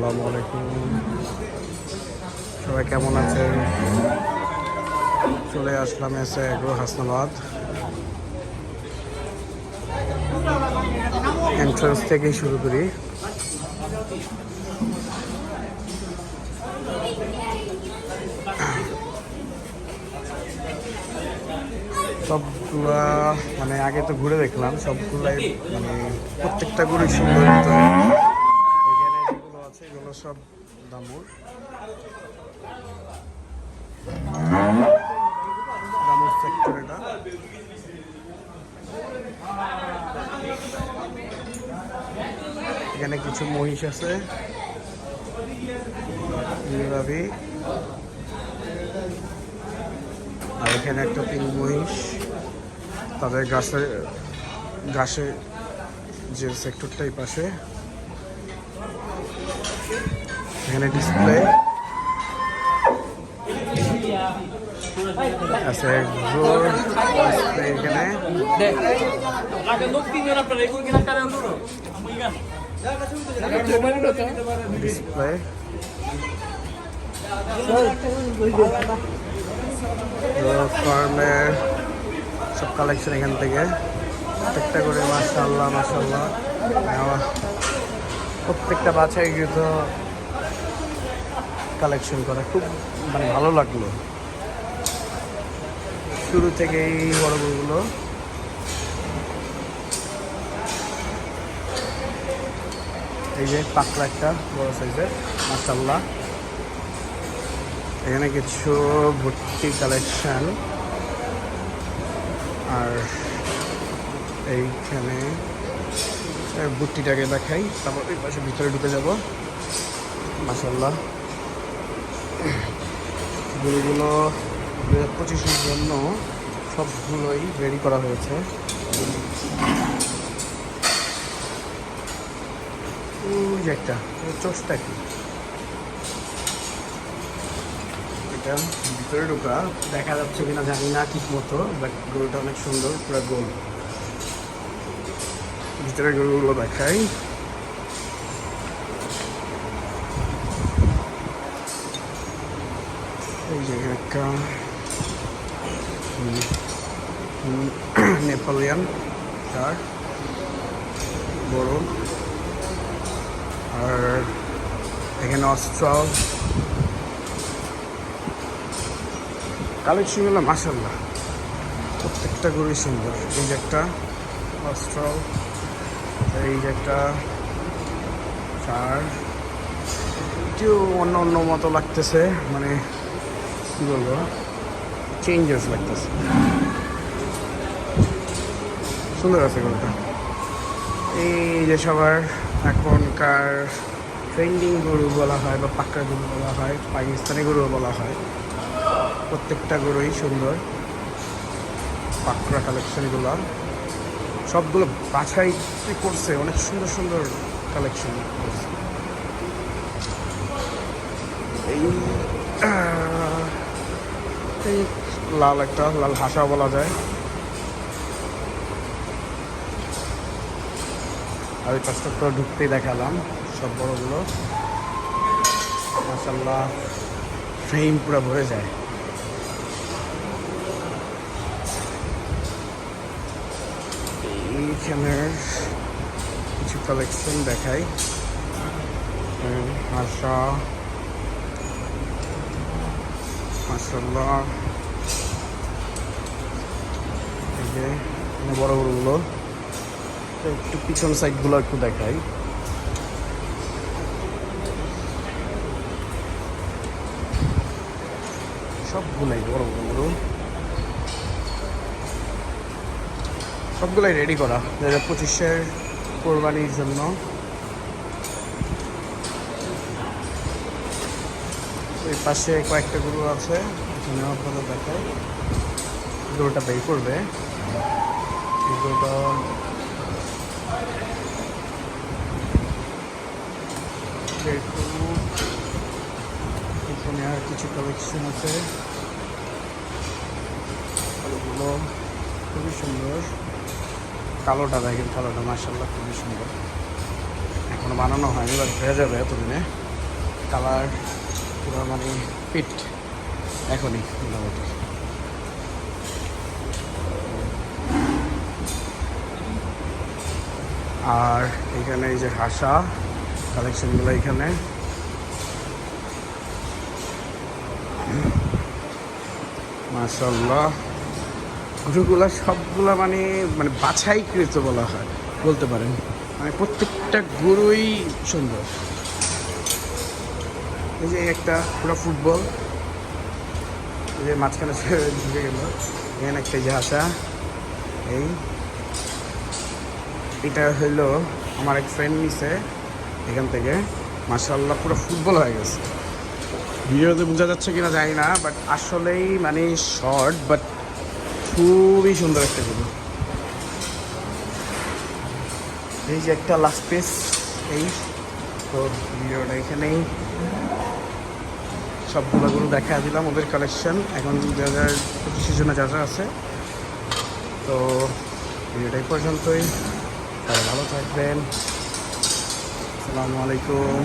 আসসালামু আলাইকুম। সবাই কেমন আছেন? চলে আসলাম এসে এগ্রো হাসনাবাদ। এন্ট্রান্স থেকেই শুরু করি। সবগুলা মানে আগে তো ঘুরে দেখলাম, সবগুলাই মানে প্রত্যেকটা গরু সুন্দর সব দামুর সেক্টর এটা। এখানে কিছু মহিষ আছে। আর এখানে একটা তিন মহিষ। তাদের গাছের ঘাসে যে সেক্টরটাই পাশে। এখানে ডিসপ্লে আছে জোর ডিসপ্লে এখানে Ada looking na pala, kung ginakara ang luro. Amoy display ফার্মের সব কালেকশন এখান থেকে প্রত্যেকটা করে মাসাল্লাহ মাসাল্লাহ প্রত্যেকটা বাছাই কিন্তু কালেকশন করা খুব মানে ভালো লাগল। শুরু থেকেই বড় বড়গুলো এই যে পাকড়া একটা, বড় সাইজের মাসাল্লাহ এখানে কিছু ভর্তি কালেকশন আর এইখানে ভর্তিটাকে দেখাই। তারপর ওই পাশে ভিতরে ঢুকে যাব। মাসাল্লাহ গরুগুলো দু হাজার পঁচিশের জন্য সবগুলোই রেডি করা হয়েছে। ওই একটা চোষটা কি? এটা ভিতরে ঢোকা। দেখা যাচ্ছে কিনা জানি না ঠিক মতো বাট গরুটা অনেক সুন্দর, পুরো গোল ভিতরে গরুগুলো দেখাই এই যে একটা নেপালিয়ান চার বড় আর এখানে অস্ট্রাল কালেকশনগুলো মাসাল্লাহ প্রত্যেকটা গরুই সুন্দর। এই যে একটা অস্ট্রাল এই যে একটা চার এটিও অন্য অন্য মতো লাগতেছে মানে কী বলব চেঞ্জেস লাগতেছে। সুন্দর আছে গরুটা এই যে সবার এখনকার ট্রেন্ডিং গরু বলা হয় বা পাক্কা গরু বলা হয়, পাকিস্তানি গরু বলা হয়, প্রত্যেকটা গরুই সুন্দর। পাকড়া কালেকশনগুলো সবগুলো বাছাই করছে, অনেক সুন্দর সুন্দর কালেকশন করছে। এই এই লাল একটা, লাল হাসা বলা যায়। আর ওই পাঁচটা তো ঢুকতেই দেখালাম, সব বড়গুলো। মাসাল্লাহ ফ্রেম পুরো ভরে যায়। এইখানের কিছু কালেকশন দেখাই। আশা মাসাল্লাহ বড় বড়গুলো একটু পিছন সাইডগুলো একটু দেখাই। সবগুলাই বড় বড় সবগুলাই রেডি করা। দু হাজার পঁচিশের কোরবানির জন্য। ওই পাশে কয়েকটা গরু আছে এখানে আপনাদের দেখায় গরুটা বের করবে। গরুটা এখানে আর কিছু কালেকশন আছে। খুবই সুন্দর। কালোটা দেখেন, কালোটা মার্শাল্লাহ খুবই সুন্দর। এখনও বানানো হয়নি বাট হয়ে যাবে এতদিনে। কালার পুরো মানে ফিট এখনই, মোটামুটি। আর এখানে এই যে হাসা কালেকশনগুলো এখানে। মাশাল্লাহ গরুগুলা সবগুলা মানে মানে বাছাইকৃত বলা হয়, বলতে পারেন। মানে প্রত্যেকটা গরুই সুন্দর। এই যে একটা পুরো ফুটবল। এই যে মাঝখানে ঢুকে গেল। এখানে একটা হাসা এই। এটা হইল আমার এক ফ্রেন্ড নিছে এখান থেকে। মাশাল্লাহ পুরো ফুটবল হয়ে গেছে। ভিডিওতে বোঝা যাচ্ছে কিনা জানি না বাট আসলেই মানে শর্ট বাট খুবই সুন্দর একটা গরু এই যে একটা লাস্ট পিস এই তো ভিডিওটা এখানেই। সবগুলো গরু দেখা দিলাম, ওদের কালেকশন এখন দু হাজার পঁচিশের জন্য যা যা আছে। তো ভিডিওটা এই পর্যন্তই। তারা ভালো থাকবেন। আসসালামু আলাইকুম।